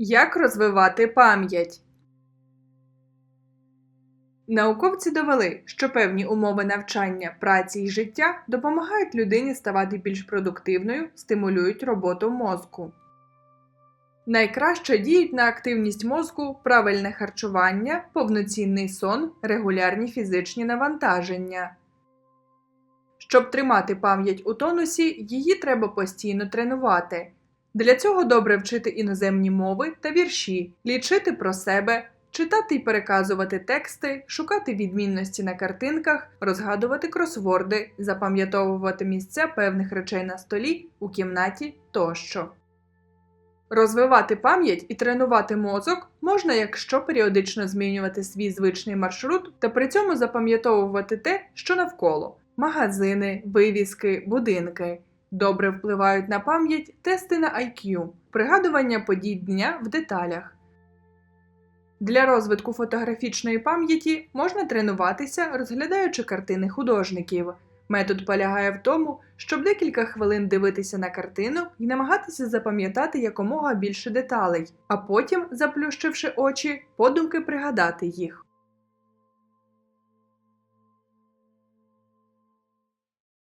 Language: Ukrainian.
Як розвивати пам'ять? Науковці довели, що певні умови навчання, праці і життя допомагають людині ставати більш продуктивною, стимулюють роботу мозку. Найкраще діють на активність мозку правильне харчування, повноцінний сон, регулярні фізичні навантаження. Щоб тримати пам'ять у тонусі, її треба постійно тренувати. Для цього добре вчити іноземні мови та вірші, лічити про себе, читати і переказувати тексти, шукати відмінності на картинках, розгадувати кросворди, запам'ятовувати місця певних речей на столі, у кімнаті тощо. Розвивати пам'ять і тренувати мозок можна, якщо періодично змінювати свій звичний маршрут та при цьому запам'ятовувати те, що навколо магазини, вивіски, будинки. Добре впливають на пам'ять тести на IQ, пригадування подій дня в деталях. Для розвитку фотографічної пам'яті можна тренуватися, розглядаючи картини художників. Метод полягає в тому, щоб декілька хвилин дивитися на картину і намагатися запам'ятати якомога більше деталей, а потім, заплющивши очі, подумки пригадати їх.